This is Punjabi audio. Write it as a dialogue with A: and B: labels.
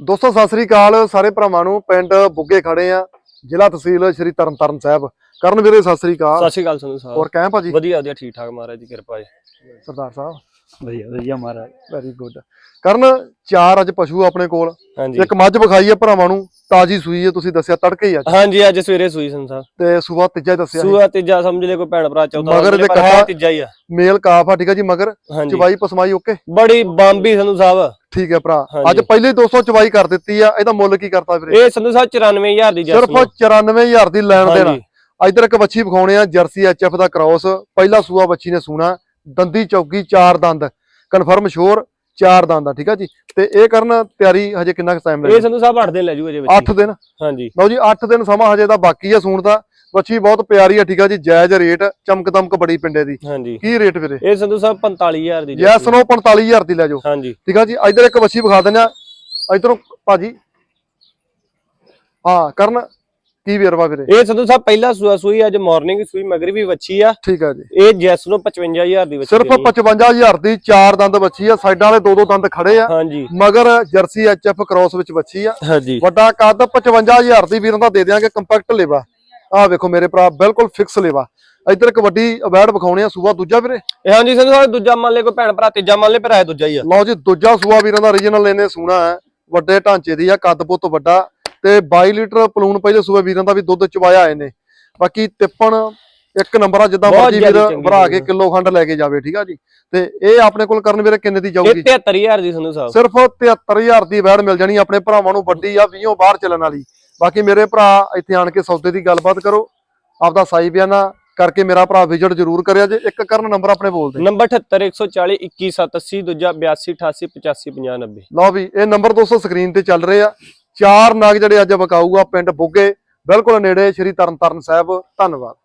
A: ਦੋਸਤੋ ਸਤਿ ਸ੍ਰੀ ਅਕਾਲ। ਸਾਰੇ ਭਰਾਵਾਂ ਨੂੰ ਪਿੰਡ ਬੁੱਗੇ ਖੜੇ ਆ। ਜ਼ਿਲ੍ਹਾ ਤਹਿਸੀਲ ਸ਼੍ਰੀ ਤਰਨਤਾਰਨ ਸਾਹਿਬ। ਕਰਨ ਵੀਰੇ ਸਤਿ ਸ੍ਰੀ ਅਕਾਲ।
B: ਸਤਿ ਸ਼੍ਰੀ ਅਕਾਲ ਸੰਧੂ ਸਾਹਿਬ।
A: ਹੋਰ ਕਹਿ ਭਾਜੀ?
B: ਵਧੀਆ ਵਧੀਆ ਠੀਕ ਠਾਕ ਮਹਾਰਾਜ ਦੀ ਕਿਰਪਾ ਜੀ।
A: ਸਰਦਾਰ ਸਾਹਿਬ
C: ਵਧੀਆ ਵਧੀਆ ਮਹਾਰਾਜ
A: ਵੈਰੀ ਗੁੱਡ ਕਰਨ ਚਾਰ ਅੱਜ ਪਸ਼ੂ ਆਪਣੇ ਕੋਲ।
B: ਹਾਂਜੀ।
A: ਇੱਕ ਮੱਝ ਵਿਖਾਈ ਆ ਭਰਾਵਾਂ ਨੂੰ ਤਾਜੀ ਸੂਈ ਹੈ ਤੁਸੀਂ ਦੱਸਿਆ ਤੜਕੇ ਹੀ ਅੱਜ
B: ਹਾਂਜੀ ਅੱਜ ਸਵੇਰੇ ਸੂਈ ਸਾਹਿਬ
A: ਤੇ ਸੂਆ ਤੀਜਾ ਹੀ ਦੱਸਿਆ।
B: ਸੂਆ ਤੀਜਾ ਸਮਝ ਲੈ ਕੋਈ ਭੈਣ ਭਰਾ ਚੌਥਾ
A: ਮਗਰ ਦੇ
B: ਹੈ
A: ਕੱਟਾ-
B: ਤੀਜਾ ਹੀ ਆ।
A: ਮੇਲ ਕਾਫ ਆ ਠੀਕ ਆ ਜੀ ਮਗਰ? ਚਵਾਈ ਪਸਮਾਈ ਓਕੇ?
B: ਬੜੀ ਬੰਬੀ ਸੰਧੂ ਸਾਹਿਬ।
A: ਠੀਕ ਹੈ ਭਰਾ। ਅੱਜ ਪਹਿਲੇ 200 ਚਵਾਈ ਕਰ ਦਿੱਤੀ ਆ ਇਹਦਾ ਮੁੱਲ ਕੀ ਕਰਤਾ ਵੀਰੇ?
B: ਇਹ ਸੰਧੂ ਸਾਹਿਬ 94000 ਦੀ
A: ਸਿਰਫ
B: ਜਰਸੀ
A: 94000 ਦੀ ਲੈਣ ਦੇਣਾ। ਇਧਰ ਇੱਕ ਬੱਚੀ ਵਿਖਾਉਣੇ ਆ ਜਰਸੀ ਐਚਐਫ ਦਾ ਕ੍ਰਾਸ। ਪਹਿਲਾ ਸੂਆ ਬੱਚੀ ਨੇ ਸੂਣਾ। ਦੰਦੀ ਚੌਕੀ ਚਾਰ ਦੰਦ। ਕਨਫਰਮ ਸ਼ੋਰ ਚਾਰ ਦੰਦ ਠੀਕ ਆ ਜੀ? ਤੇ ਇਹ ਕਰਨ ਤਿਆਰੀ ਹਜੇ ਕਿੰਨਾ ਟਾਈਮ
B: ਇਹ
A: ਲੱਗੇ
B: ਸੰਧੂ ਸਾਹਿਬ 8 ਦਿਨ ਲੈ ਜੂ ਅਜੇ
A: 8 ਦਿਨ?
B: ਹਾਂਜੀ।
A: ਲਓ ਜੀ 8 ਦਿਨ ਸਮਾਂ ਹਜੇ ਦਾ ਬਾਕੀ ਆ ਸੂਣ ਦਾ। ਬੱਚੀ ਬਹੁਤ ਪਿਆਰੀ ਆ ਠੀਕ ਆ ਜੀ? ਜਾਇਜ਼ ਰੇਟ ਚਮਕ ਦਮਕ ਬੜੀ ਪਿੰਡੇ ਦੀ।
B: ਹਾਂਜੀ।
A: ਕੀ ਰੇਟ ਵੀਰੇ?
B: ਇਹ ਸੰਧੂ ਸਾਹਿਬ 45000 ਦੀ
A: ਯੈਸ ਨੋ 45000 ਦੀ ਲੈ ਜਾਓ।
B: ਹਾਂਜੀ।
A: ਠੀਕ ਆ ਜੀ? ਇਧਰ ਇੱਕ ਬੱਚੀ ਵਿਖਾ ਦਿੰਦੇ ਆ। ਇਧਰੋਂ ਭਾਜੀ। ਹਾਂ ਕਰਨ। ਕੀ ਵੇਰਵਾ ਵੀਰੇ?
B: ਇਹ ਸੰਧੂ ਸਾਹਿਬ ਪਹਿਲਾ ਸੂਆ ਸੂਈ ਅੱਜ ਮਾਰਨਿੰਗ ਸੂਈ ਮਗਰ ਵੀ ਵੱਛੀ ਆ।
A: ਠੀਕ ਆ ਜੀ।
B: ਇਹ ਜੈਸ ਨੂੰ 55000 ਦੀ ਵੱਛੀ
A: ਸਿਰਫ
B: ਦੇਣੀ ਆ।
A: 55000 ਦੀ ਚਾਰ ਦੰਦ ਬੱਚੀ ਆ ਸਾਈਡਾਂ ਵਾਲੇ ਦੋ ਦੋ ਦੰਦ ਖੜੇ ਆ।
B: ਹਾਂਜੀ।
A: ਮਗਰ ਜਰਸੀ ਐਚਐਫ ਕ੍ਰਾਸ ਵਿੱਚ ਬੱਚੀ ਆ।
B: ਹਾਂਜੀ।
A: ਵੱਡਾ ਕੱਦ 55000 ਦੀ ਵੀਰਾਂ ਦਾ ਦੇ ਦਿਆਂਗੇ ਕੰਪੈਕਟ ਲੇਵਾ। ਆਹ ਵੇਖੋ ਮੇਰੇ ਭਰਾ ਬਿਲਕੁਲ ਫਿਕਸ ਲੇਵਾ। ਇੱਧਰ ਇੱਕ ਵੱਡੀ ਅਵੈਡ ਵਿਖਾਉਣੇ ਆ ਸੂਆ ਦੂਜਾ ਵੀਰੇ?
B: ਇਹ ਹਾਂਜੀ ਸੰਧੂ ਸਾਹਿਬ ਦੂਜਾ ਮੰਨ ਲੈ ਕੋਈ ਭੈਣ ਭਰਾ ਤੀਜਾ ਮੰਨ ਲੈ ਇਹ ਦੂਜਾ ਹੀ ਆ।
A: ਲਓ ਜੀ ਦੂਜਾ ਸੂਆ ਵੀਰਾਂ ਦਾ ਰੀਜਨਲ ਸੂਣਾ ਹੈ। ਵੱਡੇ ਢਾਂਚੇ ਦੀ ਆ ਕੱਦ ਪੁੱਤ ਵੱਡਾ। ਤੇ 22 ਲੀਟਰ ਪਲੂਣ ਪਹਿਲੇ ਸੂਏ ਵੀਰਾਂ ਦਾ ਵੀ ਦੁੱਧ ਚਵਾਇਆ ਆਏ ਨੇ। ਬਾਕੀ ਤਿੱਪਣ ਇੱਕ ਨੰਬਰ ਆ ਜਿੱਦਾਂ ਮਰਜ਼ੀ ਵੀਰ ਭਰਾ ਕੇ। ਕਿਲੋ ਖੰਡ ਲੈ ਕੇ ਜਾਵੇ ਠੀਕ ਆ ਜੀ। ਤੇ ਇਹ ਆਪਣੇ ਕੋਲ ਕਰਨ ਵੀਰੇ ਕਿੰਨੇ ਦੀ ਜਾਊਗੀ?
B: 73000 ਦੀ ਸੰਧੂ ਸਾਹਿਬ
A: ਸਿਰਫ 73000 ਦੀ ਵੈੜ ਮਿਲ ਜਾਣੀ ਆਪਣੇ ਭਰਾਵਾਂ ਨੂੰ ਵੱਡੀ ਆ 20 ਬਾਹਰ ਚੱਲਣ ਵਾਲੀ। ਬਾਕੀ ਮੇਰੇ ਭਰਾ ਇੱਥੇ ਆਣ ਕੇ ਸੌਦੇ ਦੀ ਗੱਲਬਾਤ ਕਰੋ। ਆਪਦਾ ਸਾਈ ਬਿਆਨਾ ਕਰਕੇ ਮੇਰਾ ਭਰਾ ਵਿਜ਼ਿਟ ਜ਼ਰੂਰ ਕਰਿਆ ਜੇ। ਇੱਕ ਕਰਨ ਨੰਬਰ ਆਪਣੇ ਬੋਲ ਦੇ।
B: ਨੰਬਰ 78140 21780 ਦੂਜਾ 8288 85 90
A: ਲਓ ਵੀ ਇਹ ਨੰਬਰ ਦੋਸਤੋ ਸਕਰੀਨ ਤੇ ਚੱਲ ਰਹੇ ਆ। ਚਾਰ ਨਾਗ ਜਿਹੜੇ ਅੱਜ ਵਿਕਾਊ ਪਿੰਡ ਬੁੱਗੇ। ਬਿਲਕੁਲ ਨੇੜੇ ਸ਼੍ਰੀ ਤਰਨਤਾਰਨ ਸਾਹਿਬ। ਧੰਨਵਾਦ।